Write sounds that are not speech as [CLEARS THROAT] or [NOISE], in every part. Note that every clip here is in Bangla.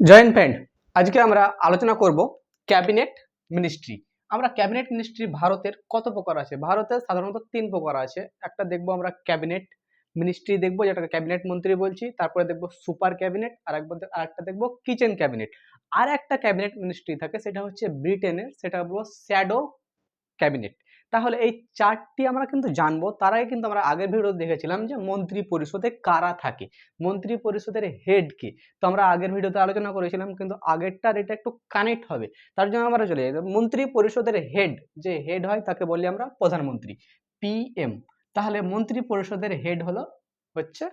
জয়েন্ট ফ্রেন্ড, আজকে আমরা আলোচনা করব ক্যাবিনেট মিনিস্ট্রি। আমরা ক্যাবিনেট মিনিস্ট্রি ভারতের কত প্রকার আছে? ভারতের সাধারণত তিন প্রকার আছে। একটা দেখব আমরা ক্যাবিনেট মিনিস্ট্রি দেখব, যেটাকে ক্যাবিনেট মন্ত্রী বলছি, তারপরে দেখব সুপার ক্যাবিনেট, আর একবার আর একটা দেখব কিচেন ক্যাবিনেট। আর একটা ক্যাবিনেট মিনিস্ট্রি থাকে, সেটা হচ্ছে ব্রিটেনের, সেটা বলব শ্যাডো ক্যাবিনেট। তাহলে এই চারটি আমরা কিন্তু জানব। তার আগে কিন্তু আমরা আগের ভিডিও দেখেছিলাম যে মন্ত্রী পরিষদে কারা থাকে? মন্ত্রী পরিষদের হেড কে? তো আমরা আগের ভিডিওতে আলোচনা করেছিলাম, কিন্তু আগেরটার এটা একটু কানেক্ট হবে। তার জন্য আমরা চলে যাই। মন্ত্রী পরিষদের হেড যে হেড হয় তাকে বলি আমরা প্রধানমন্ত্রী পিএম তাহলে মন্ত্রী পরিষদের হেড হলো হচ্ছে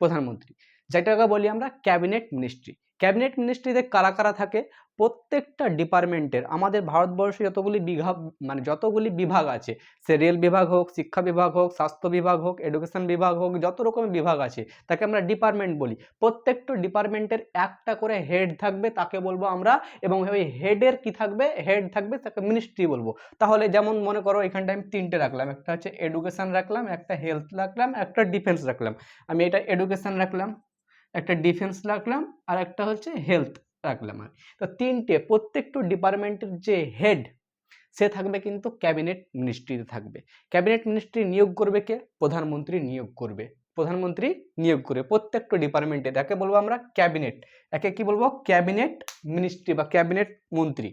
প্রধানমন্ত্রী। যেটাকে বলি আমরা ক্যাবিনেট মিনিস্ট্রি ক্যাবিনেট মিনিস্ট্রিতে কারা কারা থাকে? প্রত্যেকটা ডিপার্টমেন্টের, আমাদের ভারতবর্ষে যতগুলি বিভাগ মানে যতগুলি বিভাগ আছে, সে রেল বিভাগ হোক, শিক্ষা বিভাগ হোক, স্বাস্থ্য বিভাগ হোক এডুকেশন বিভাগ হোক, যত রকমের বিভাগ আছে, তাকে আমরা ডিপার্টমেন্ট বলি। প্রত্যেকটা ডিপার্টমেন্টের একটা করে হেড থাকবে, তাকে বলব আমরা, এবং ওই হেডের কি থাকবে? হেড থাকবে, তাকে মিনিস্ট্রি বলব। তাহলে যেমন মনে করো এখানটা আমি তিনটে রাখলাম, একটা হচ্ছে এডুকেশন রাখলাম, একটা হেলথ রাখলাম, একটা ডিফেন্স রাখলাম। আমি এটা এডুকেশন রাখলাম। একটা ডিফেন্স রাখলাম, আর একটা হচ্ছে হেলথ রাখলাম আর তো তিনটে, প্রত্যেকটা ডিপার্টমেন্টের যে হেড সে থাকবে কিন্তু ক্যাবিনেট মিনিস্ট্রিতে থাকবে। ক্যাবিনেট মিনিস্ট্রি নিয়োগ করবে কে? প্রধানমন্ত্রী নিয়োগ করবে। প্রধানমন্ত্রী নিয়োগ করবে। প্রত্যেকটা ডিপার্টমেন্টে যাকে বলব আমরা ক্যাবিনেট একে কি বলব? ক্যাবিনেট মিনিস্ট্রি বা ক্যাবিনেট মন্ত্রী।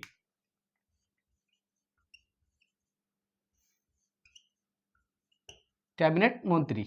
ক্যাবিনেট মন্ত্রী।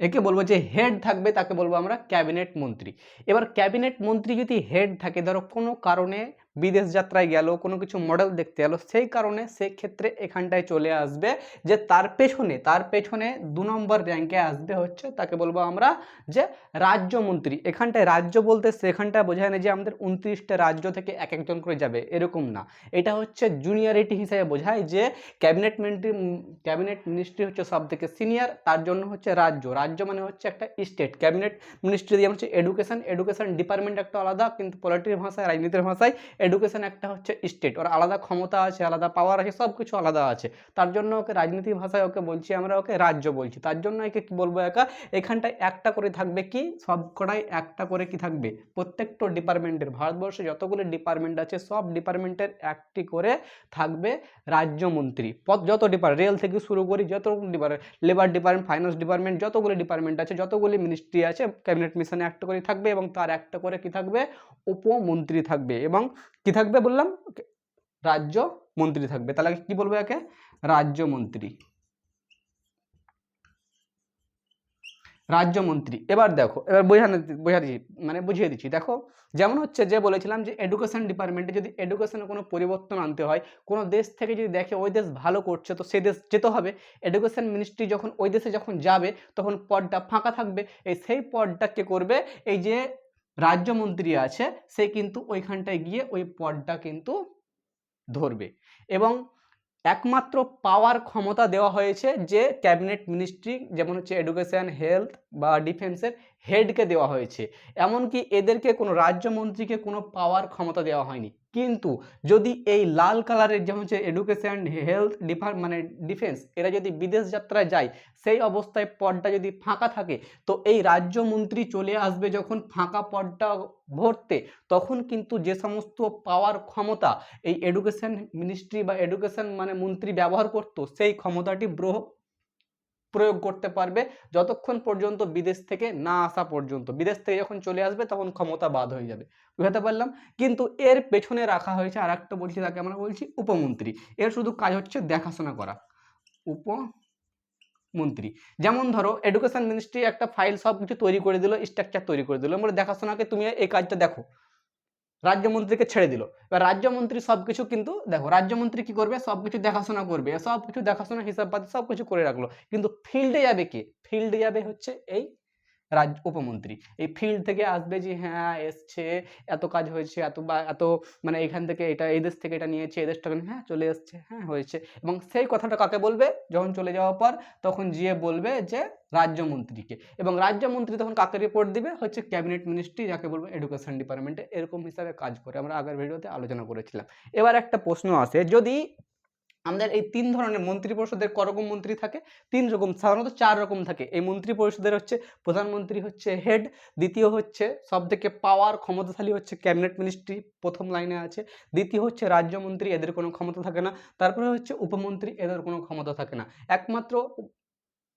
একে বলব যে হেড থাকবে, তাকে বলব আমরা ক্যাবিনেট মন্ত্রী। এবার ক্যাবিনেট মন্ত্রী যদি হেড থাকে, ধরো কোনো কারণে বিদেশ যাত্রায় গেল, কোনো কিছু মডেল দেখতে গেলো সেই কারণে সেক্ষেত্রে এখানটায় চলে আসবে যে তার পেছনে তার পেছনে দু নম্বর র্যাঙ্কে আসবে হচ্ছে তাকে বলব আমরা যে রাজ্যমন্ত্রী। এখানটায় রাজ্য বলতে সেখানটায় বোঝায় না যে আমাদের উনত্রিশটা রাজ্য থেকে এক একজন করে যাবে, এরকম না। এটা হচ্ছে জুনিয়রিটি হিসেবে বোঝায় যে ক্যাবিনেট মিনিস্ট্রি ক্যাবিনেট মিনিস্ট্রি হচ্ছে সব থেকে সিনিয়র তার জন্য হচ্ছে রাজ্য। রাজ্য মানে হচ্ছে একটা স্টেট ক্যাবিনেট মিনিস্ট্রি দিয়ে হচ্ছে এডুকেশন এডুকেশন ডিপার্টমেন্ট একটা আলাদা, কিন্তু পলিটির ভাষায়, রাজনীতির ভাষায় এডুকেশন একটা হচ্ছে স্টেট ওর আলাদা ক্ষমতা আছে, আলাদা পাওয়ার আছে সব কিছু আলাদা আছে। তার জন্য ওকে রাজনীতি ভাষায় ওকে বলছি, আমরা ওকে রাজ্য বলছি। তার জন্য একে কি বলব একা? এখানটায় একটা করে থাকবে কি? সব কটাই একটা করে কি থাকবে? প্রত্যেকটা ডিপার্টমেন্টের ভারতবর্ষে যতগুলো ডিপার্টমেন্ট আছে, সব ডিপার্টমেন্টের একটি করে থাকবে রাজ্যমন্ত্রী যত ডিপার্ট রেল থেকে শুরু করি যত department labour department finance department যতগুলো ডিপার্টমেন্ট আছে, যতগুলি মিনিস্ট্রি আছে ক্যাবিনেট মিশনে একটা করে থাকবে এবং তার একটা করে কি থাকবে? উপমন্ত্রী থাকবে এবং কি থাকবে বললাম? রাজ্য মন্ত্রী থাকবে। তাহলে কি বলব একে? রাজ্যমন্ত্রী রাজ্যমন্ত্রী এবার দেখো, এবার বোঝানো বোঝা দিচ্ছি মানে বুঝিয়ে দিচ্ছি। দেখো, যেমন হচ্ছে যে বলেছিলাম যে এডুকেশন ডিপার্টমেন্টে যদি এডুকেশনে কোনো পরিবর্তন আনতে হয়, কোনো দেশ থেকে যদি দেখে ওই দেশ ভালো করছে, তো সেই দেশ যেতে হবে। এডুকেশন মিনিস্ট্রি যখন ওই দেশে যখন যাবে, তখন পদটা ফাঁকা থাকবে। এই সেই পদটা কে করবে? এই যে রাজ্যমন্ত্রী আছে, সে কিন্তু ওইখানটায় গিয়ে ওই পদটা কিন্তু ধরবে। এবং একমাত্র পাওয়ার ক্ষমতা দেওয়া হয়েছে যে ক্যাবিনেট মিনিস্ট্রি যেমন হচ্ছে এডুকেশান হেলথ বা ডিফেন্সের হেডকে দেওয়া হয়েছে। এমনকি এদেরকে কোনো রাজ্যমন্ত্রীকে কোনো পাওয়ার ক্ষমতা দেওয়া হয়নি। কিন্তু যদি এই লাল কালারের যেমন হচ্ছে এডুকেশন হেলথ ডিপার্ট মানে ডিফেন্স এরা যদি বিদেশ যাত্রায় যায়, সেই অবস্থায় পদটা যদি ফাঁকা থাকে, তো এই রাজ্যমন্ত্রী চলে আসবে যখন ফাঁকা পদটা ভরতে, তখন কিন্তু যে সমস্ত পাওয়ার ক্ষমতা এই এডুকেশন মিনিস্ট্রি বা এডুকেশন মানে মন্ত্রী ব্যবহার করত, সেই ক্ষমতাটি প্রয়োগ করতে পারবে যতক্ষণ পর্যন্ত বিদেশ থেকে না আসা পর্যন্ত। বিদেশ থেকে যখন চলে আসবে তখন ক্ষমতা বাদ হয়ে যাবে। বুঝাতে পারলাম? কিন্তু এর পেছনে রাখা হয়েছে আর একটা বলছি তাকে আমরা বলছি উপমন্ত্রী। এর শুধু কাজ হচ্ছে দেখাশোনা করা। উপ মন্ত্রী যেমন ধরো এডুকেশন মিনিস্ট্রি একটা ফাইল সব কিছু তৈরি করে দিল স্ট্রাকচার তৈরি করে দিল। মানে দেখাশোনাকে তুমি এই কাজটা দেখো। রাজ্যমন্ত্রীকে ছেড়ে দিল। এবার রাজ্যমন্ত্রী সব কিছু কিন্তু দেখো, রাজ্যমন্ত্রী কি করবে? সব কিছু দেখাশোনা করবে। সব কিছু দেখাশোনা হিসাব পাতি সব কিছু করে রাখল। কিন্তু ফিল্ডে যাবে কে? ফিল্ডে যাবে হচ্ছে এই রাজ্য, উপমন্ত্রী। এই ফিল্ড থেকে আসবে যে হ্যাঁ এসছে, এত কাজ হয়েছে, এত বা, এত মানে এখান থেকে এটা, এই দেশ থেকে এটা নিয়েছে, এই দেশটা হ্যাঁ চলে এসছে হ্যাঁ হয়েছে। এবং সেই কথাটা কাকে বলবে? যখন চলে যাওয়ার পর, তখন গিয়ে বলবে যে, রাজ্যমন্ত্রীকে। এবং রাজ্যমন্ত্রী তখন কাকে রিপোর্ট দিবে? হচ্ছে ক্যাবিনেট মিনিস্ট্রি যাকে বলব এডুকেশন ডিপার্টমেন্টে এরকম হিসাবে কাজ করে। আমরা আগের ভিডিওতে আলোচনা করেছিলাম। এবার একটা প্রশ্ন আসে, যদি আমাদের এই তিন ধরনের মন্ত্রী পরিষদের করকম মন্ত্রী থাকে, তিন রকম, সাধারণত চার রকম থাকে। এই মন্ত্রী পরিষদের হচ্ছে প্রধানমন্ত্রী, হচ্ছে হেড, দ্বিতীয় হচ্ছে সব থেকে পাওয়ার ক্ষমতাশালী হচ্ছে ক্যাবিনেট মিনিস্ট্রি প্রথম লাইনে আছে। দ্বিতীয় হচ্ছে রাজ্যমন্ত্রী, এদের কোনো ক্ষমতা থাকে না। তারপরে হচ্ছে উপমন্ত্রী, এদের কোনো ক্ষমতা থাকে না। একমাত্র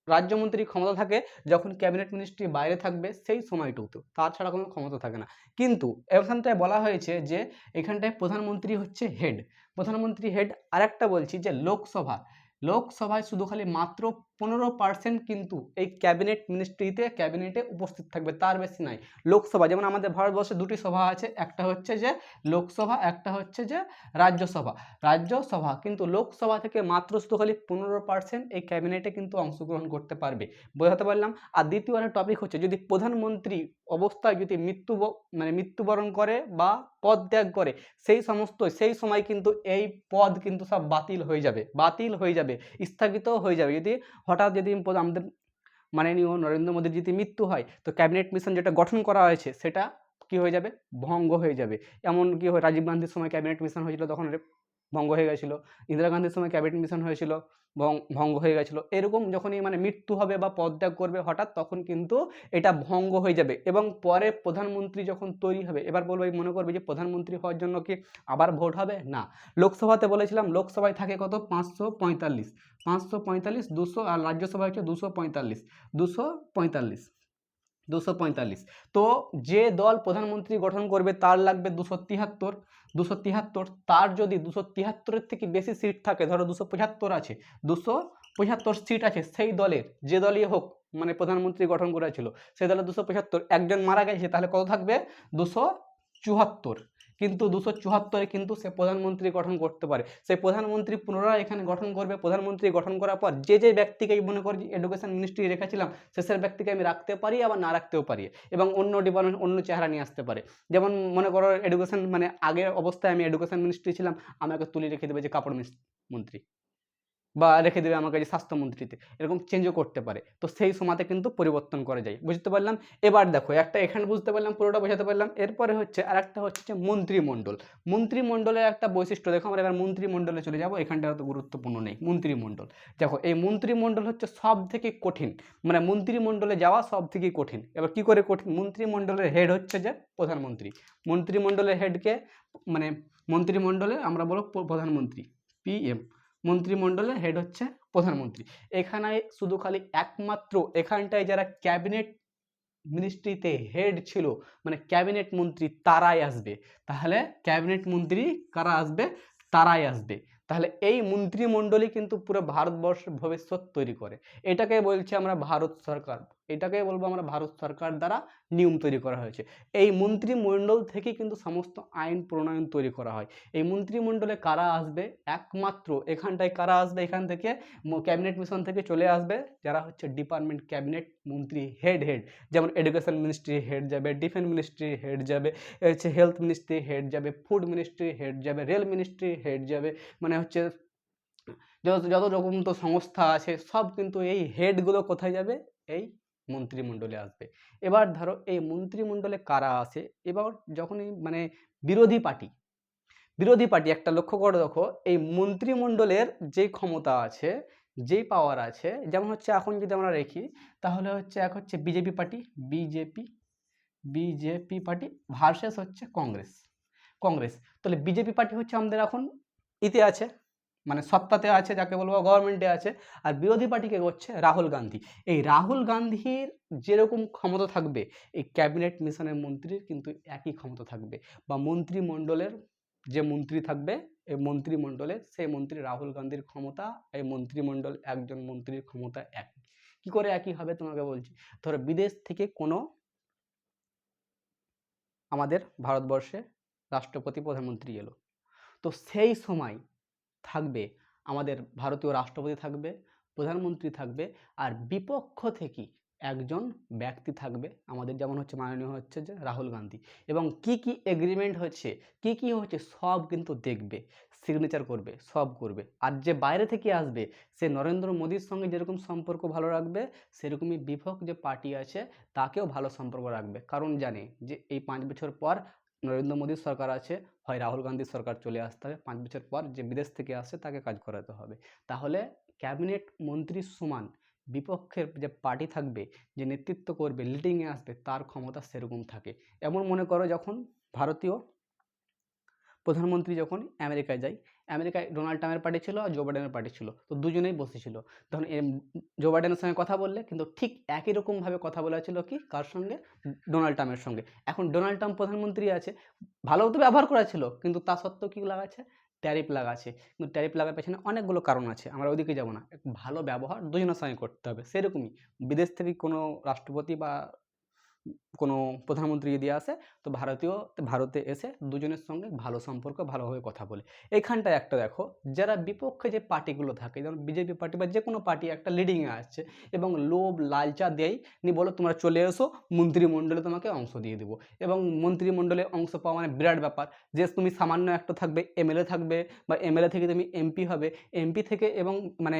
রাজ্যমন্ত্রীর ক্ষমতা থাকে, যখন ক্যাবিনেট মিনিস্ট্রি বাইরে থাকবে, সেই সময়টুকু। তাছাড়া কোনো ক্ষমতা থাকে না। কিন্তু এখানটায় বলা হয়েছে যে, এখানটায় প্রধানমন্ত্রী হচ্ছে হেড প্রধানমন্ত্রী হেড আরেকটা বলছি যে, লোকসভা। লোকসভায় শুধু খালি মাত্র পনেরো পার্সেন্ট কিন্তু এই ক্যাবিনেট মিনিস্ট্রিতে ক্যাবিনেটে উপস্থিত থাকবে, তার বেশি নাই। লোকসভা, যেমন আমাদের ভারতবর্ষে দুটি সভা আছে, একটা হচ্ছে যে লোকসভা, একটা হচ্ছে যে রাজ্যসভা। রাজ্যসভা কিন্তু লোকসভা থেকে মাত্র খালি পনেরো পার্সেন্ট এই ক্যাবিনেটে কিন্তু অংশগ্রহণ করতে পারবে। বোঝাতে পারলাম? আর দ্বিতীয় একটা টপিক হচ্ছে, যদি প্রধানমন্ত্রী অবস্থায় যদি মৃত্যু মানে মৃত্যুবরণ করে বা পদ ত্যাগ করে, সেই সমস্ত, সেই সময় কিন্তু এই পদ কিন্তু সব বাতিল হয়ে যাবে, বাতিল হয়ে যাবে স্থগিত হয়ে যাবে। যদি হঠাৎ যদি আমাদের মাননীয় নরেন্দ্র মোদীর যদি মৃত্যু হয়, তো ক্যাবিনেট মিশন যেটা গঠন করা হয়েছে, সেটা কি হয়ে যাবে? ভঙ্গ হয়ে যাবে। এমন কি হয় রাজীব গান্ধীর সময় ক্যাবিনেট মিশন হয়েছিল, তখন ভঙ্গ হয়ে গেছিল। ইন্দিরা গান্ধীর সময় ক্যাবিনেট মিশন হয়েছিল ভঙ্গ হয়ে গেছিল। এরকম যখনই মানে মৃত্যু হবে বা পদত্যাগ করবে হঠাৎ তখন কিন্তু এটা ভঙ্গ হয়ে যাবে এবং পরে প্রধানমন্ত্রী যখন তৈরি হবে, এবার বলব মনে করবে যে প্রধানমন্ত্রী হওয়ার জন্য কি আবার ভোট হবে? না। লোকসভাতে বলেছিলাম লোকসভায় থাকে কত? পাঁচশো পঁয়তাল্লিশ। পাঁচশো পঁয়তাল্লিশ, দুশো আর রাজ্যসভা হচ্ছে দুশো পঁয়তাল্লিশ। দুশো পঁয়তাল্লিশ। দুশো তো যে দল প্রধানমন্ত্রী গঠন করবে তার লাগবে দুশো তিয়াত্তর দুশো তিয়াত্তর তার যদি দুশো তিয়াত্তরের থেকে বেশি সিট থাকে, ধরো দুশো পঁচাত্তর আছে, দুশো পঁচাত্তর সিট আছে সেই দলের, যে দলই হোক মানে প্রধানমন্ত্রী গঠন করেছিল সেই দলের দুশো পঁচাত্তর, একজন মারা গেছে, তাহলে কত থাকবে? দুশো চুয়াত্তর। কিন্তু দুশো চুয়াত্তরে কিন্তু সে প্রধানমন্ত্রী গঠন করতে পারে। সেই প্রধানমন্ত্রী পুনরায় এখানে গঠন করবে। প্রধানমন্ত্রী গঠন করার পর যে যে ব্যক্তিকে মনে করি এডুকেশন মিনিস্ট্রি রেখেছিলাম, শেষের ব্যক্তিকে আমি রাখতে পারি, আবার না রাখতেও পারি এবং অন্য ডিপার্টমেন্ট অন্য চেহারা নিয়ে আসতে পারে। যেমন মনে করো এডুকেশন মানে আগের অবস্থায় আমি এডুকেশন মিনিস্ট্রি ছিলাম, আমাকে তুলে রেখে দেবে যে কাপড় মন্ত্রী। বা রেখে দেবে আমাকে যে স্বাস্থ্যমন্ত্রীতে। এরকম চেঞ্জও করতে পারে। তো সেই সময়তে কিন্তু পরিবর্তন করা যায়। বুঝতে পারলাম? এবার দেখো, একটা এখানে বুঝতে পারলাম, পুরোটা বোঝাতে পারলাম। এরপরে হচ্ছে আর একটা হচ্ছে যে মন্ত্রিমণ্ডল। মন্ত্রিমণ্ডলের একটা বৈশিষ্ট্য, দেখো আমরা এবার মন্ত্রিমণ্ডলে চলে যাব। এখানটা তো গুরুত্বপূর্ণ নেই, মন্ত্রিমণ্ডল। দেখো, এই মন্ত্রিমণ্ডল হচ্ছে সব থেকে কঠিন। মানে মন্ত্রিমণ্ডলে যাওয়া সব থেকে কঠিন। এবার কি করে কঠিন? মন্ত্রিমণ্ডলের হেড হচ্ছে যে প্রধানমন্ত্রী। মন্ত্রিমণ্ডলের হেডকে মানে মন্ত্রিমণ্ডলে আমরা বলো প্রধানমন্ত্রী পিএম মন্ত্রিমণ্ডলের হেড হচ্ছে প্রধানমন্ত্রী। এখানে শুধু খালি একমাত্র, এখানটায় যারা ক্যাবিনেট মিনিস্ট্রিতে হেড ছিল মানে ক্যাবিনেট মন্ত্রী তারাই আসবে। তাহলে ক্যাবিনেট মন্ত্রী কারা আসবে? তারাই আসবে। তাহলে এই মন্ত্রিমণ্ডলী কিন্তু পুরো ভারতবর্ষের ভবিষ্যৎ তৈরি করে। এটাকে বলছি আমরা ভারত সরকার। এটাকে বলব আমরা ভারত সরকার দ্বারা নিয়ম তৈরি করা হয়েছে। এই মন্ত্রিমণ্ডল থেকে কিন্তু সমস্ত আইন প্রণয়ন তৈরি করা হয়। এই মন্ত্রিমণ্ডলে কারা আসবে? একমাত্র এখানটায় কারা আসবে? এখান থেকে ক্যাবিনেট মিশন থেকে চলে আসবে, যারা হচ্ছে ডিপার্টমেন্ট ক্যাবিনেট মন্ত্রী হেড হেড। যেমন এডুকেশন মিনিস্ট্রি হেড যাবে, ডিফেন্স মিনিস্ট্রি হেড যাবে হচ্ছে হেলথ মিনিস্ট্রি হেড যাবে, ফুড মিনিস্ট্রি হেড যাবে, রেল মিনিস্ট্রি হেড যাবে মানে হচ্ছে যত যত রকম তো সংস্থা আছে, সব কিন্তু এই হেডগুলো কোথায় যাবে? এই মন্ত্রিমণ্ডলে আসবে। এবার ধরো এই মন্ত্রিমণ্ডলে কারা আসে এবার যখনই মানে বিরোধী পার্টি বিরোধী পার্টি একটা লক্ষ্য করে দেখো, এই মন্ত্রিমণ্ডলের যে ক্ষমতা আছে, যেই পাওয়ার আছে, যেমন হচ্ছে এখন যদি আমরা রেখি তাহলে হচ্ছে এক হচ্ছে BJP party, BJP BJP party versus হচ্ছে কংগ্রেস কংগ্রেস। তাহলে বিজেপি পার্টি হচ্ছে আমাদের এখন ইতে আছে মানে সত্তাতে আছে, যাকে বলব গভর্নমেন্টে আছে, আর বিরোধী পার্টিকে হচ্ছে রাহুল গান্ধী। এই রাহুল গান্ধীর যেরকম ক্ষমতা থাকবে, এই ক্যাবিনেট মিশনের মন্ত্রীর কিন্তু একই ক্ষমতা থাকবে বা মন্ত্রিমণ্ডলের যে মন্ত্রী থাকবে, এই মন্ত্রিমণ্ডলে সেই মন্ত্রী রাহুল গান্ধীর ক্ষমতা, এই মন্ত্রিমণ্ডল একজন মন্ত্রীর ক্ষমতা একই কি করে একই হবে তোমাকে বলছি? ধরো বিদেশ থেকে কোনো আমাদের ভারতবর্ষে রাষ্ট্রপতি প্রধানমন্ত্রী এলো। তো সেই সময় থাকবে, আমাদের ভারতীয় রাষ্ট্রপতি থাকবে, প্রধানমন্ত্রী থাকবে, আর বিপক্ষ থেকে একজন ব্যক্তি থাকবে, আমাদের যেমন হচ্ছে মাননীয় হচ্ছে যে রাহুল গান্ধী। এবং কি কি এগ্রিমেন্ট হচ্ছে, কি কি হচ্ছে সব কিন্তু দেখবে সিগনেচার করবে, সব করবে। আর যে বাইরে থেকে আসবে, সে নরেন্দ্র মোদীর সঙ্গে যেরকম সম্পর্ক ভালো রাখবে, সেরকমই বিপক্ষ যে পার্টি আছে, তাকেও ভালো সম্পর্ক রাখবে। কারণ জানে যে এই পাঁচ বছর পর নরেন্দ্র মোদীর সরকার আছে, হয় রাহুল গান্ধীর সরকার চলে আসতে হবে, পাঁচ বছর পর যে বিদেশ থেকে আসছে তাকে কাজ করাতে হবে। তাহলে ক্যাবিনেট মন্ত্রী সমান বিপক্ষের যে পার্টি থাকবে, যে নেতৃত্ব করবে লিডিংয়ে আসবে, তার ক্ষমতা সেরকম থাকে। এমন মনে করো যখন ভারতীয় প্রধানমন্ত্রী যখন আমেরিকায় যায় আমেরিকায় ডোনাল্ড ট্রাম্পের পার্টি ছিল আর জো বাইডেনের পার্টি ছিল। তো দুজনেই বসেছিল তখন জো বাইডেনের সঙ্গে কথা বললে, কিন্তু ঠিক একই রকমভাবে কথা বলা ছিল কি? কার সঙ্গে? ডোনাল্ড ট্রাম্পের সঙ্গে। এখন ডোনাল্ড ট্রাম্প প্রধানমন্ত্রী আছে, ভালো তো ব্যবহার করা ছিল, কিন্তু তা সত্ত্বেও কী লাগাচ্ছে? ট্যারিফ লাগাচ্ছে। কিন্তু ট্যারিফ লাগার পেছনে অনেকগুলো কারণ আছে, আমরা ওইদিকে যাব না। ভালো ব্যবহার দুজনের সঙ্গে করতে হবে, সেরকমই। বিদেশ থেকে কোনো রাষ্ট্রপতি বা কোনো প্রধানমন্ত্রী যদি আসে, তো ভারতীয়, ভারতে এসে দুজনের সঙ্গে ভালো সম্পর্ক, ভালোভাবে কথা বলে। এইখানটায় একটা দেখো, যারা বিপক্ষে যে পার্টিগুলো থাকে, যেমন বিজেপি পার্টি বা যে কোনো পার্টি একটা লিডিংয়ে আসছে এবং লোভ, লালচা দেয়, নি বলো তোমরা চলে এসো, মন্ত্রিমণ্ডলে তোমাকে অংশ দিয়ে দেবো। এবং মন্ত্রিমণ্ডলে অংশ পাওয়া মানে বিরাট ব্যাপার, যে তুমি সামান্য একটা থাকবে, এমএলএ থাকবে বা এমএলএ থেকে তুমি এমপি হবে, এমপি থেকে এবং মানে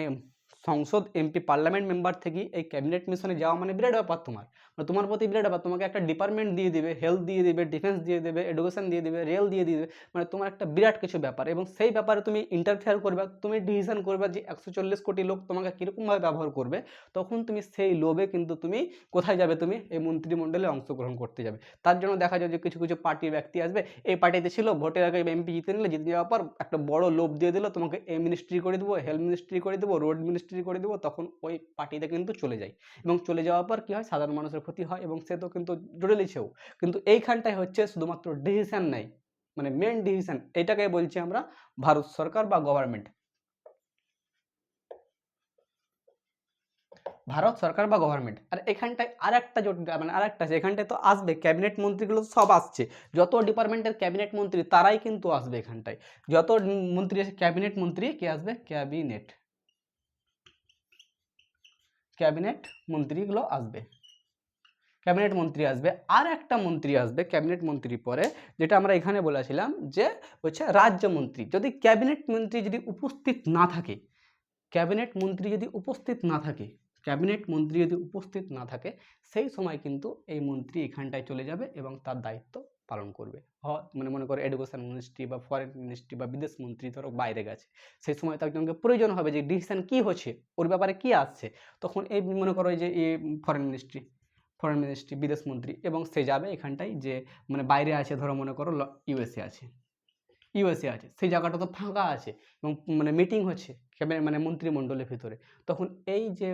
সংসদ এমপি, পার্লামেন্ট মেম্বার থেকে এই ক্যাবিনেট মিশনে যাওয়া মানে বিরাট ব্যাপার তোমার। মানে তোমার প্রতি বিরাট ব্যাপার। তোমাকে একটা ডিপার্টমেন্ট দিয়ে দেবে হেলথ দিয়ে দেবে ডিফেন্স দিয়ে দেবে এডুকেশন দিয়ে দেবে রেল দিয়ে দিবে। মানে তোমার একটা বিরাট কিছু ব্যাপার এবং সেই ব্যাপারে তুমি ইন্টারফেয়ার করবে, তুমি ডিসিশন করবে যে একশো চল্লিশ কোটি লোক তোমাকে কীরকমভাবে ব্যবহার করবে, তখন তুমি সেই লোভে কিন্তু তুমি কোথায় যাবে তুমি? এই মন্ত্রিমণ্ডলে অংশগ্রহণ করতে যাবে। তার জন্য দেখা যায় যে কিছু কিছু পার্টির ব্যক্তি আসবে, এই পার্টিতে ছিল, ভোটের আগে এমপি জিতে নিলে, জিতে যাওয়ার পর একটা বড় লোভ দিয়ে দিল, তোমাকে এই মিনিস্ট্রি করে দেবো হেলথ মিনিস্ট্রি করে দেবো রোড মিনিস্ট্রি করে দেবো, তখন ওই পার্টিতে কিন্তু চলে যায়। এবং চলে যাওয়ার পর কী হয়? সাধারণ মানুষের ক্ষতি হয় এবং সে তো কিন্তু জড়েলিছেও কিন্তু এইখানটায় হচ্ছে শুধুমাত্র ডিসিশন নেই। মানে মেন ডিসিশন এটাকে বলছি আমরা ভারত সরকার বা গভর্নমেন্ট ভারত সরকার বা গভর্নমেন্ট আর এখানটায় আর একটা মানে আর একটা আছে। এখানটায় তো আসবে ক্যাবিনেট মন্ত্রীগুলো সব আসছে। যত ডিপার্টমেন্টের ক্যাবিনেট মন্ত্রী, তারাই কিন্তু আসবে এখানটায়। যত মন্ত্রী আছে ক্যাবিনেট মন্ত্রী কে আসবে? ক্যাবিনেট ক্যাবিনেট মন্ত্রীগুলো আসবে। ক্যাবিনেট মন্ত্রী আসবে। আর একটা মন্ত্রী আসবে ক্যাবিনেট মন্ত্রী পরে, যেটা আমরা এখানে বলেছিলাম যে হচ্ছে রাজ্যমন্ত্রী যদি ক্যাবিনেট মন্ত্রী যদি উপস্থিত না থাকে, ক্যাবিনেট মন্ত্রী যদি উপস্থিত না থাকে, ক্যাবিনেট মন্ত্রী যদি উপস্থিত না থাকে, সেই সময় কিন্তু এই মন্ত্রী এখানটায় চলে যাবে এবং তার দায়িত্ব পালন করবে। মানে মনে করো এডুকেশন মিনিস্ট্রি বা ফরেন মিনিস্ট্রি বা বিদেশ মন্ত্রী ধরো বাইরে গেছে। সেই সময় তো একজনকে প্রয়োজন হবে যে ডিসিশন কি হচ্ছে, ওর ব্যাপারে কি আসছে। তখন এই মনে করো যে এই ফরেন মিনিস্ট্রি ফরেন মিনিস্ট্রি বিদেশ মন্ত্রী এবং সে যাবে এখানটায় যে মানে বাইরে আছে ধরো মনে করো ইউএসএ আছে। ইউএসএ আছে। সেই জায়গাটা তো ফাঁকা আছে এবং মানে মিটিং হচ্ছে মানে মন্ত্রিমণ্ডলের ভিতরে। তখন এই যে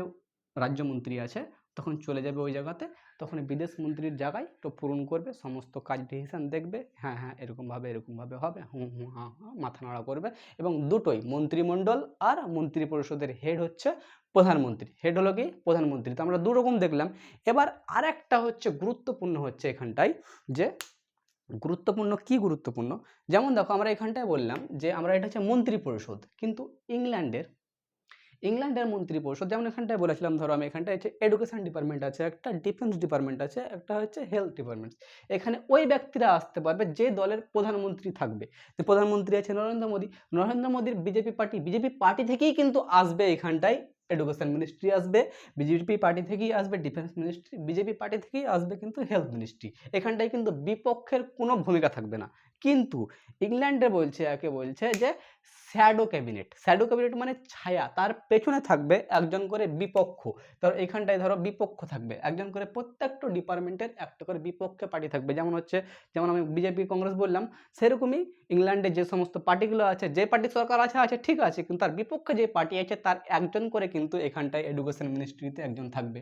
রাজ্যমন্ত্রী আছে তখন চলে যাবে ওই জায়গাতে। তখন বিদেশ মন্ত্রীর জায়গায় তো পূরণ করবে, সমস্ত কাজ ডিসিশন দেখবে হ্যাঁ হ্যাঁ এরকমভাবে এরকমভাবে হবে, হুম হুম হ্যাঁ হ্যাঁ মাথা নাড়া করবে। এবং দুটোই, মন্ত্রিমণ্ডল আর মন্ত্রী পরিষদের হেড হচ্ছে প্রধানমন্ত্রী। হেড হলো কি? প্রধানমন্ত্রী। তো আমরা দু রকম দেখলাম। এবার আরেকটা হচ্ছে গুরুত্বপূর্ণ হচ্ছে এখানটায়, যে গুরুত্বপূর্ণ কি গুরুত্বপূর্ণ? যেমন দেখো আমরা এখানটায় বললাম যে আমরা এটা হচ্ছে মন্ত্রী পরিষদ কিন্তু ইংল্যান্ডের ইংল্যান্ডের মন্ত্রী পরিষদ, যেমন এখানটায় বলেছিলাম, ধরো আমি এখানটায় হচ্ছে এডুকেশন ডিপার্টমেন্ট আছে, একটা ডিফেন্স ডিপার্টমেন্ট আছে, একটা হচ্ছে হেলথ ডিপার্টমেন্ট এখানে ওই ব্যক্তিরা আসতে পারবে, যে দলের প্রধানমন্ত্রী থাকবে। যে প্রধানমন্ত্রী আছে নরেন্দ্র মোদী। নরেন্দ্র মোদীর বিজেপি পার্টি বিজেপি পার্টি থেকেই কিন্তু আসবে এখানটায় এডুকেশন মিনিস্ট্রি আসবে বিজেপি পার্টি থেকেই আসবে ডিফেন্স মিনিস্ট্রি বিজেপি পার্টি থেকেই আসবে কিন্তু হেলথ মিনিস্ট্রি এখানটায় কিন্তু বিপক্ষের কোনো ভূমিকা থাকবে না। কিন্তু ইংল্যান্ডে বলছে, একে বলছে যে শ্যাডো ক্যাবিনেট। শ্যাডো ক্যাবিনেট মানে ছায়া, তার পেছনে থাকবে একজন করে বিপক্ষ। ধরো এখানটায় ধরো বিপক্ষ থাকবে, একজন করে প্রত্যেকটা ডিপার্টমেন্টের একটা করে বিপক্ষে পার্টি থাকবে। যেমন হচ্ছে, যেমন আমি বিজেপি, কংগ্রেস বললাম, সেরকমই ইংল্যান্ডে যে সমস্ত পার্টিগুলো আছে, যে পার্টি সরকার আছে আছে, ঠিক আছে, কিন্তু তার বিপক্ষে যে পার্টি আছে, তার একজন করে কিন্তু এখানটায় এডুকেশন মিনিস্ট্রিতে একজন থাকবে।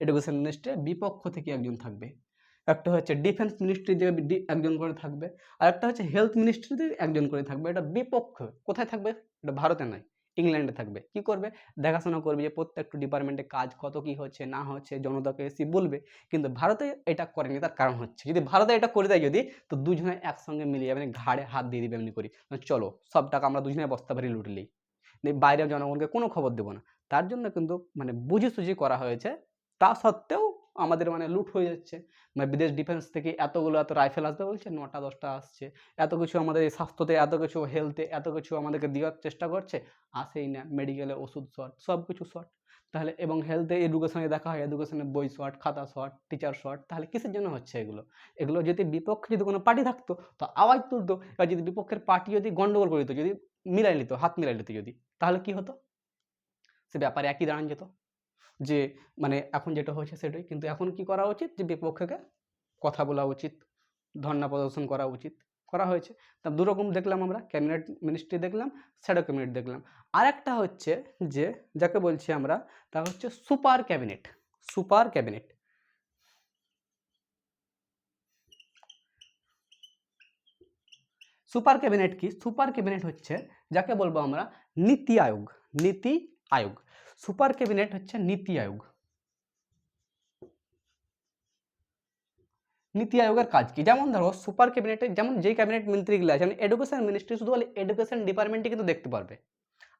এডুকেশন মিনিস্ট্রির বিপক্ষ থেকে একজন থাকবে। একটা হচ্ছে ডিফেন্স মিনিস্ট্রিতে একজন করে থাকবে। আর একটা হচ্ছে হেলথ মিনিস্ট্রিতে একজন করে থাকবে। এটা বিপক্ষ। কোথায় থাকবে? এটা ভারতে নয়, ইংল্যান্ডে থাকবে। কি করবে? দেখাশোনা করবে যে প্রত্যেকটা ডিপার্টমেন্টে কাজ কত কি হচ্ছে, না হচ্ছে, জনতাকে এসে বলবে। কিন্তু ভারতে এটা করেনি, তার কারণ হচ্ছে। যদি ভারতে এটা করে দেয় যদি, তো দুজনে একসঙ্গে মিলে যাবে মানে ঘাড়ে হাত দিয়ে দিবে এমনি করি। চলো, সব টাকা আমরা দুজনে বস্তা ভরে লুটলি বাইরের জনগণকে কোনো খবর দেবো না। তার জন্য কিন্তু মানে বুঝে সুঝি করা হয়েছে। তা সত্ত্বেও আমাদের মানে লুট হয়ে যাচ্ছে। মানে বিদেশ ডিফেন্স থেকে এতগুলো এত রাইফেল আসতে বলছে, নটা, দশটা আসছে। এত কিছু আমাদের এই স্বাস্থ্যতে, এত কিছু হেলথে এত কিছু আমাদেরকে দেওয়ার চেষ্টা করছে, আসেই না। মেডিকেলে ওষুধ শর্ট সব কিছু শর্ট তাহলে এবং হেলথে এডুকেশনে দেখা হয় এডুকেশনে বই শর্ট খাতা শর্ট টিচার শর্ট তাহলে কিসের জন্য হচ্ছে এগুলো? এগুলো যদি বিপক্ষে যদি কোনো পার্টি থাকতো, তো আওয়াজ তুলতো, এবার যদি বিপক্ষের পার্টি যদি গন্ডগোল করে দিত, যদি মিলাই নিত, হাত মিলাই নিত যদি, তাহলে কি হতো? সে ব্যাপারে একই দাঁড়ান যেত। যে মানে এখন যেটা হয়েছে সেটাই। কিন্তু এখন কি করা উচিত? যে, বিপক্ষকে কথা বলা উচিত, ধর্ণা প্রদর্শন করা উচিত। করা হয়েছে। তা দুরকম দেখলাম আমরা, ক্যাবিনেট মিনিস্ট্রি দেখলাম শ্যাডো ক্যাবিনেট দেখলাম। আর একটা হচ্ছে যে, যাকে বলছি আমরা, তা হচ্ছে super cabinet. Super cabinet. Super cabinet কি? সুপার ক্যাবিনেট হচ্ছে, যাকে বলব আমরা, নীতি আয়োগ। নীতি আয়োগ। সুপার ক্যাবিনেট হচ্ছে নীতি আয়োগ নীতি আয়োগের কাজ কি যেমন ধরো সুপার ক্যাবিনেটে যেমন যেই ক্যাবিনেট মন্ত্রীগুলো আছে এডুকেশন মিনিস্ট্রি শুধু বলে এডুকেশন ডিপার্টমেন্টে কিন্তু দেখতে পারবে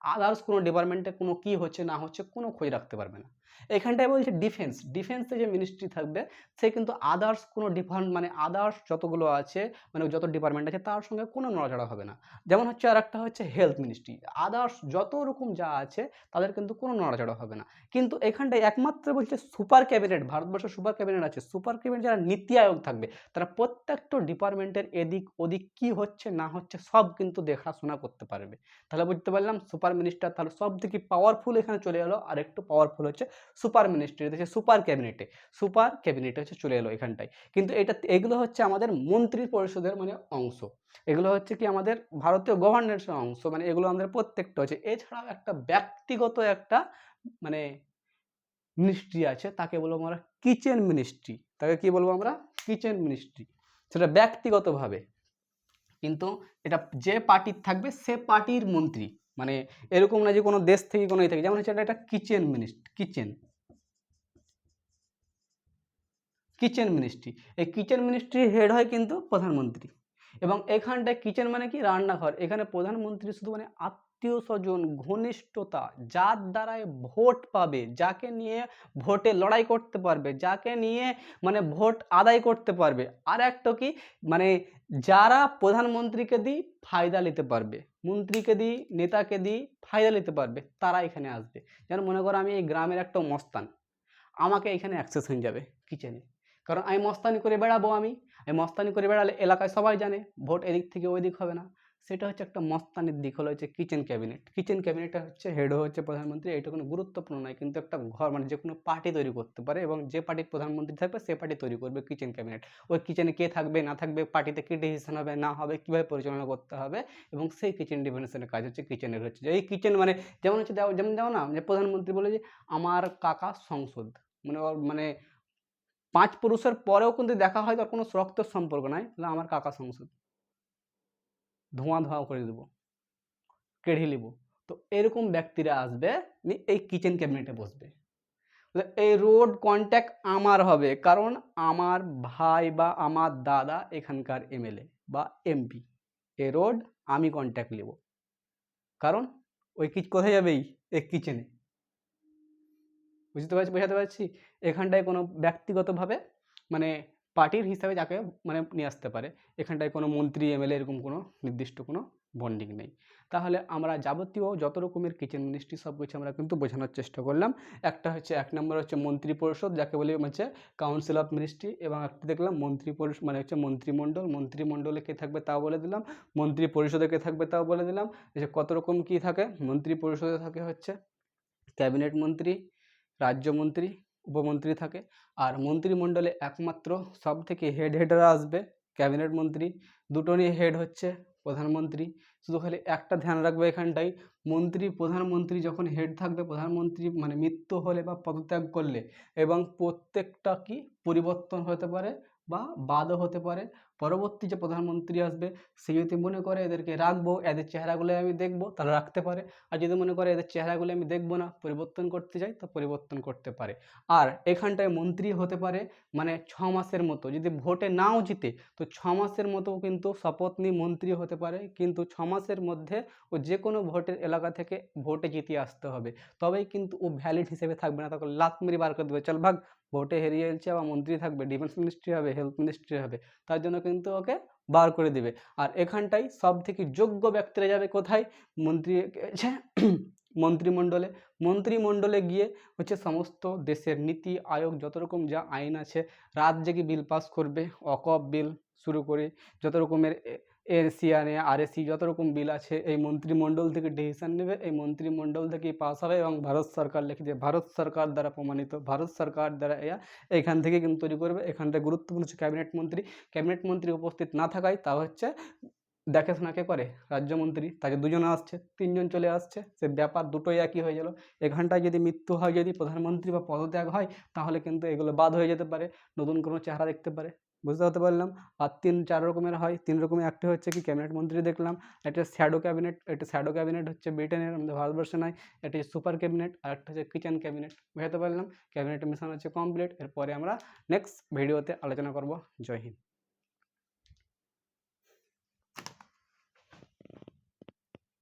আদার্স কোনো ডিপার্টমেন্টে কোনো কি হচ্ছে না হচ্ছে কোনো খোঁজ রাখতে পারবে না এখানটায় বলছে ডিফেন্স ডিফেন্সে যে মিনিস্ট্রি থাকবে, সে কিন্তু আদার্স কোনো ডিপার্টমেন্ট মানে আদার্স যতগুলো আছে মানে যত ডিপার্টমেন্ট আছে, তার সঙ্গে কোনো নড়াচড়া হবে না। যেমন হচ্ছে আর একটা হচ্ছে হেলথ মিনিস্ট্রি আদার্স যত রকম যা আছে, তাদের কিন্তু কোনো নড়াচড়া হবে না। কিন্তু এখানটায় একমাত্র বলছে সুপার ক্যাবিনেট ভারতবর্ষের সুপার ক্যাবিনেট আছে। সুপার ক্যাবিনেট যারা নীতি আয়োগ থাকবে, তারা প্রত্যেকটা ডিপার্টমেন্টের এদিক ওদিক কি হচ্ছে, না হচ্ছে, সব কিন্তু দেখাশোনা করতে পারবে। তাহলে বুঝতে পারলাম সুপার মিনিস্টার তাহলে সব থেকে পাওয়ারফুল এখানে চলে এলো আর একটু পাওয়ারফুল হচ্ছে সুপার মিনিস্ট্রি হচ্ছে সুপার ক্যাবিনেটে সুপার ক্যাবিনেটে হচ্ছে চলে এলো এখানটায়। কিন্তু এটা, এগুলো হচ্ছে আমাদের মন্ত্রী পরিষদের মানে অংশ। এগুলো হচ্ছে কি আমাদের ভারতীয় গভর্নেন্সের অংশ মানে এগুলো আমাদের প্রত্যেকটা হচ্ছে। এছাড়াও একটা ব্যক্তিগত একটা মানে মিনিস্ট্রি আছে, তাকে বলব আমরা কিচেন মিনিস্ট্রি তাকে কি বলব আমরা? কিচেন মিনিস্ট্রি সেটা ব্যক্তিগতভাবে। কিন্তু এটা যে পার্টির থাকবে, সে পার্টির মন্ত্রী। মানে এরকম না যে কোনো দেশ থেকে কোনো থাকে। যেমন হচ্ছে এটা একটা kitchen ministry kitchen. Kitchen ministry. এই কিচেন মিনিস্ট্রি হেড হয় কিন্তু প্রধানমন্ত্রী। এবং এখানটায় কিচেন মানে কি? রান্নাঘর। এখানে প্রধানমন্ত্রী শুধু মানে আত্মীয় স্বজন, ঘনিষ্ঠতা যার দ্বারায় ভোট পাবে, যাকে নিয়ে ভোটে লড়াই করতে পারবে, যাকে নিয়ে মানে ভোট আদায় করতে পারবে। আর একটা কি? মানে যারা প্রধানমন্ত্রীকে দিই, ফায়দা নিতে পারবে। মন্ত্রীকে দিই, নেতাকে দিই, ফায়দা নিতে পারবে, তারা এখানে আসবে। যেন মনে করো আমি এই গ্রামের একটা মস্তান, আমাকে এখানে অ্যাক্সেস হয়ে যাবে কিচেনে কারণ আমি মস্তানি করে বেড়াবো আমি। আমি মস্তানি করে বেড়ালে এলাকায় সবাই জানে, ভোট এদিক থেকে ওই দিক হবে না। সেটা হচ্ছে একটা মস্তানির দিক, হলো হচ্ছে কিচেন ক্যাবিনেট কিচেন ক্যাবিনেটটা হচ্ছে হেডও হচ্ছে প্রধানমন্ত্রী, এটা কোনো গুরুত্বপূর্ণ নয়, কিন্তু একটা ঘর মানে যে কোনো পার্টি তৈরি করতে পারে এবং যে পার্টির প্রধানমন্ত্রী থাকবে, সে পার্টি তৈরি করবে কিচেন ক্যাবিনেট ওই কিচেনে কে থাকবে, না থাকবে পার্টিতে কী ডিসিশন হবে, না হবে, কীভাবে পরিচালনা করতে হবে এবং সেই কিচেন ডিফেন্সের কাজ হচ্ছে কিচেনের হচ্ছে। এই কিচেন মানে যেমন হচ্ছে যেমন যেমন না, যে প্রধানমন্ত্রী বলে যে, আমার কাকা সংসদ। মানে মানে পাঁচ পুরুষের পরেও কিন্তু দেখা হয় তার কোনো রক্তের সম্পর্ক নাই, তাহলে আমার কাকা সংসদ। ধোঁয়া ধোঁয়া করে দেবো, কেড়ে নেব। তো এরকম ব্যক্তিরা আসবে এই কিচেন ক্যাবিনেটে বসবে। এই রোড কন্ট্যাক্ট আমার হবে, কারণ আমার ভাই বা আমার দাদা এখানকার এমএলএ বা এমপি এ রোড আমি কন্ট্যাক্ট নেব। কারণ ওই কি, কোথায় যাবে এই এই কিচেনে বুঝতে পারছি, বোঝাতে পারছি? এখানটায় কোনো ব্যক্তিগতভাবে মানে পার্টির হিসাবে যাকে মানে নিয়ে আসতে পারে। এখানটায় কোনো মন্ত্রী এমএলএ এরকম কোনো নির্দিষ্ট কোনো বন্ডিং নেই। তাহলে আমরা যাবতীয় যত রকমের কিচেন মিনিস্ট্রি সব কিছু আমরা কিন্তু বোঝানোর চেষ্টা করলাম। একটা হচ্ছে এক নম্বর হচ্ছে মন্ত্রী পরিষদ, যাকে বলি হচ্ছে কাউন্সিল অফ মিনিস্ট্রি এবং একটা দেখলাম মন্ত্রী পরিষদ মানে হচ্ছে মন্ত্রিমণ্ডল। মন্ত্রিমণ্ডলে কে থাকবে তাও বলে দিলাম। মন্ত্রী পরিষদে কে থাকবে তাও বলে দিলাম। যে কত রকম কী থাকে? মন্ত্রী পরিষদে থাকে হচ্ছে ক্যাবিনেট মন্ত্রী রাজ্যমন্ত্রী উপমন্ত্রী থাকে। আর মন্ত্রিমণ্ডলে একমাত্র সব থেকে হেড হেডরা আসবে ক্যাবিনেট মন্ত্রী। দুটো নিয়ে হেড হচ্ছে প্রধানমন্ত্রী। শুধু খালি একটা ধ্যান রাখবে এখানটাই মন্ত্রী, প্রধানমন্ত্রী যখন হেড থাকবে, প্রধানমন্ত্রী মানে মৃত্যু হলে বা পদত্যাগ করলে এবং প্রত্যেকটা কি পরিবর্তন হতে পারে বা বাদও হতে পারে। পরবর্তী যে প্রধানমন্ত্রী আসবে, সে যদি মনে করে এদেরকে রাখব, এদের চেহারাগুলো আমি দেখব তাহলে রাখতে পারে। আর যদি মনে করে এদের চেহারাগুলো আমি দেখব না, পরিবর্তন করতে চাই, তো পরিবর্তন করতে পারে। আর এখানটায় মন্ত্রী হতে পারে মানে ছ মাসের মতো। যদি ভোটে নাও জিতে, তো ছ মাসের মতো কিন্তু শপথ নিয়ে মন্ত্রী হতে পারে। কিন্তু ছ মাসের মধ্যে ও যে কোনো ভোটের এলাকা থেকে ভোটে জিতিয়ে আসতে হবে। তবেই কিন্তু ও ভ্যালিড হিসেবে থাকবে না। তখন লাত মেরে বার করে দেবে। চল ভাগ। ভোটে হেরিয়ে এলছে, আবার মন্ত্রী থাকবে ডিফেন্স মিনিস্ট্রি হবে হেলথ মিনিস্ট্রি হবে, তার জন্য কিন্তু ওকে বার করে দিবে। আর এখানটাই সব থেকে যোগ্য ব্যক্তিরা যাবে কোথায়? মন্ত্রী [CLEARS THROAT] মন্ত্রিমণ্ডলে। মন্ত্রিমণ্ডলে গিয়ে হচ্ছে সমস্ত দেশের নীতি আয়োগ যত রকম যা আইন আছে, রাজ্যে কি বিল পাস করবে অকপ বিল শুরু করে যত রকমের এসিআরএ আরএসি যত রকম বিল আছে, এই মন্ত্রিমণ্ডল থেকে ডিসিশন নেবে, এই মন্ত্রিমণ্ডল থেকেই পাস হবে এবং ভারত সরকার লিখে দিয়ে ভারত সরকার দ্বারা প্রমাণিত, ভারত সরকার দ্বারা এয়া এখান থেকে কিন্তু তৈরি করবে। এখানটা গুরুত্বপূর্ণ হচ্ছে ক্যাবিনেট মন্ত্রী। ক্যাবিনেট মন্ত্রী উপস্থিত না থাকায় তা হচ্ছে দেখাশোনা কে করে? রাজ্যমন্ত্রী। তাকে দুজন আসছে, তিনজন চলে আসছে। সে ব্যাপার দুটোই একই হয়ে গেল। এখানটায় যদি মৃত্যু হয়, যদি প্রধানমন্ত্রী বা পদত্যাগ হয়, তাহলে কিন্তু এগুলো বাদ হয়ে যেতে পারে। নতুন কোনো চেহারা দেখতে পারে। বুঝতে হতে পারলাম। আর তিন, চার রকমের হয়। তিন রকমের একটি হচ্ছে কি ক্যাবিনেট মন্ত্রী দেখলাম। একটা শ্যাডো ক্যাবিনেট, একটা শ্যাডো ক্যাবিনেট হচ্ছে ব্রিটেনের, আমাদের ভারতবর্ষে নয়। একটা সুপার ক্যাবিনেট আর একটা হচ্ছে কিচেন ক্যাবিনেট। বুঝতে পারলাম? ক্যাবিনেট মিশন হচ্ছে কমপ্লিট। এরপরে আমরা নেক্সট ভিডিওতে আলোচনা করব। জয় হিন্দ।